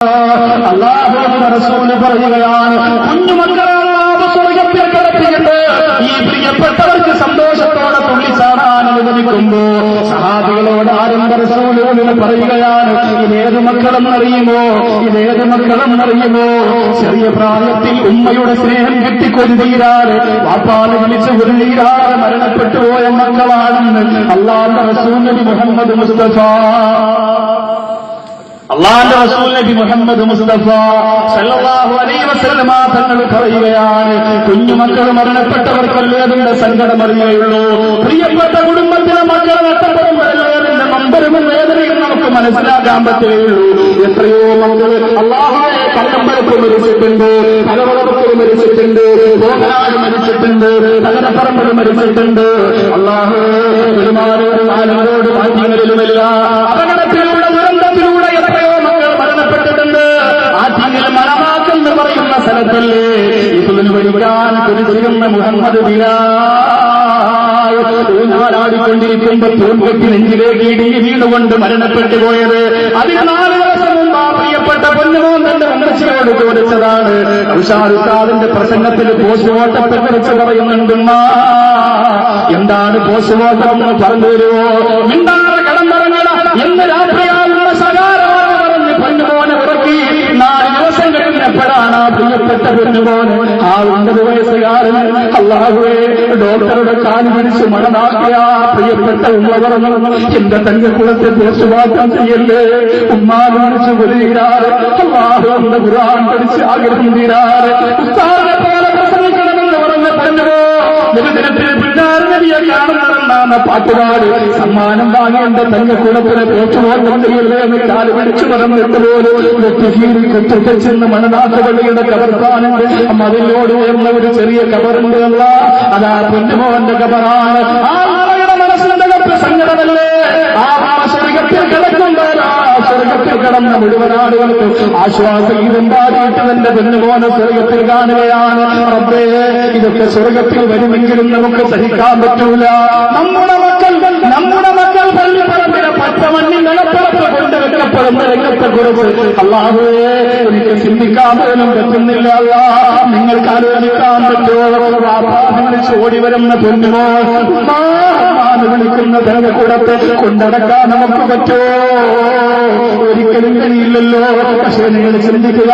അള്ളാഹുവിന്റെ റസൂൽ പറയുകയാണ് കുഞ്ഞുമക്കളാണ് സ്വർഗത്തിൽ കിടത്തിയിട്ട് ഈ പ്രിയപ്പെട്ടവർക്ക് സന്തോഷത്തോടെ തുള്ളിച്ചാടാൻ അനുവദിക്കുമ്പോ സഹാബികളോട് ആരംഭ റസൂലുകളിൽ പറയുകയാണ് ഇതേത് മക്കളെന്നറിയുമോ ഇതേത് മക്കളെന്നറിയുമോ ചെറിയ പ്രായത്തിൽ ഉമ്മയുടെ സ്നേഹം കിട്ടിക്കൊരുതീരാറ് വാപ്പാൽ വിളിച്ച് ഒരുതീരാറ് മരണപ്പെട്ടു പോയ മക്കളാണെന്ന് അള്ളാന്റെ റസൂൽ മുഹമ്മദ് മുസ്തഫ അള്ളാന്റെ റസൂൽ നബി മുഹമ്മദ് മുസ്തഫ സല്ലല്ലാഹു അലൈഹി വസല്ലമ തങ്ങൾ പറയുകയാണ് കുഞ്ഞുമക്കൾ മരണപ്പെട്ടവർക്കല്ലേ അതിന്റെ സങ്കടം അറിയുകയുള്ളൂ. പ്രിയപ്പെട്ട കുടുംബത്തിലെ മക്കൾ നഷ്ടപ്പെടുമ്പോഴല്ലേ അതിന്റെ നമ്പരും വേദനയും നമുക്ക് മനസ്സിലാക്കാൻ പറ്റുകയുള്ളൂ. എത്രയോ മക്കൾ അള്ളാഹായ കല്ലമ്പലത്തിൽ മരിച്ചിട്ടുണ്ട് കലവളത്തിൽ മരിച്ചിട്ടുണ്ട് പോകനാട് മരിച്ചിട്ടുണ്ട് തകരപ്പറമ്പിൽ മരിച്ചിട്ടുണ്ട്. അള്ളാഹു പെരുമാറും ആലുകളോട് അപകടത്തിലും സ്ഥലത്തല്ലേ ഇതിന് വരിക്കാൻ കുരിശിരുന്ന മുഹമ്മദ് ഊഞ്ഞാലാടിക്കൊണ്ടിരിക്കുമ്പോ തൂൺകെട്ടി നെഞ്ചിലേക്ക് ഇടിഞ്ഞ് വീണുകൊണ്ട് മരണപ്പെട്ടു പോയത്. അതിന് നാല് വർഷം മുമ്പ് ആ പ്രിയപ്പെട്ട പൊന്നുമോൻ തന്റെ ചോദിച്ചതാണ് ഉഷാറുസാദിന്റെ പ്രസംഗത്തിൽ പോസ്റ്റ്മോർട്ടത്തെ കുറിച്ച് പറയുന്നുണ്ടുമ്മ എന്താണ് പോസ്റ്റ്മോർട്ടം എന്ന് പറഞ്ഞു തരുമോ? മിണ്ടാറ് കടം പറഞ്ഞ എന്ന് രാത്രിയാളുള്ള പൊന്നുമോന് ആ അമ്പത് വയസ്സുകാരൻ. അള്ളാഹുവേ ഡോക്ടറുടെ കാൽ പിടിച്ച് മണനാക്കിയ പ്രിയപ്പെട്ട ഉമ്മ പറഞ്ഞു എന്റെ തങ്കക്കുളത്തെ ദോഷമാറ്റം ചെയ്യല്ലേ? ഉമ്മാനെ വിളിച്ച് ഒരുങ്ങാറ് അള്ളാഹു എന്റെ ഖുർആൻ പഠിച്ച് ആഗ്രഹം തീരാറ്. കാണുന്നതെന്നാണ് പാട്ടുപാട് സമ്മാനം വാങ്ങേണ്ട തന്നെ കൂടത്തിലെ ചെയ്യല്ലേ എന്ന് കാൽ പിടിച്ചു പറഞ്ഞിട്ട് പോലും മതിലോട് ഉയർന്ന ഒരു ചെറിയ കബറുണ്ട് അല്ല. അതാ പൊന്നുമോന്റെ കബറാണ്. ആ കിടന്ന മുഴുവൻ ആളുകൾക്ക് ആശ്വാസം പാടിയിട്ട് തന്റെ പെണ്ണുപോലെ സ്വർഗത്തിൽ കാണുകയാണ്. റബ്ബേ ഇതൊക്കെ സ്വർഗത്തിൽ വരുമെങ്കിലും നമുക്ക് സഹിക്കാൻ പറ്റൂല. നമ്മുടെ മക്കൾ നമ്മുടെ മക്കൾ പള്ളിപ്പറമ്പിലെ എനിക്ക് ചിന്തിക്കാൻ പോലും പറ്റുന്നില്ല. നിങ്ങൾക്ക് ആലോചിക്കാൻ പറ്റുമോ ഓടി വരുന്ന പെണ്ണുമോ വിളിക്കുന്ന വിളിക്കുന്ന കൂടത്തെ കൊണ്ടടക്കാൻ നമുക്ക് പറ്റുമോ ഒരിക്കലും കഴിയില്ലല്ലോ പക്ഷേ നിങ്ങൾ ചിന്തിക്കുക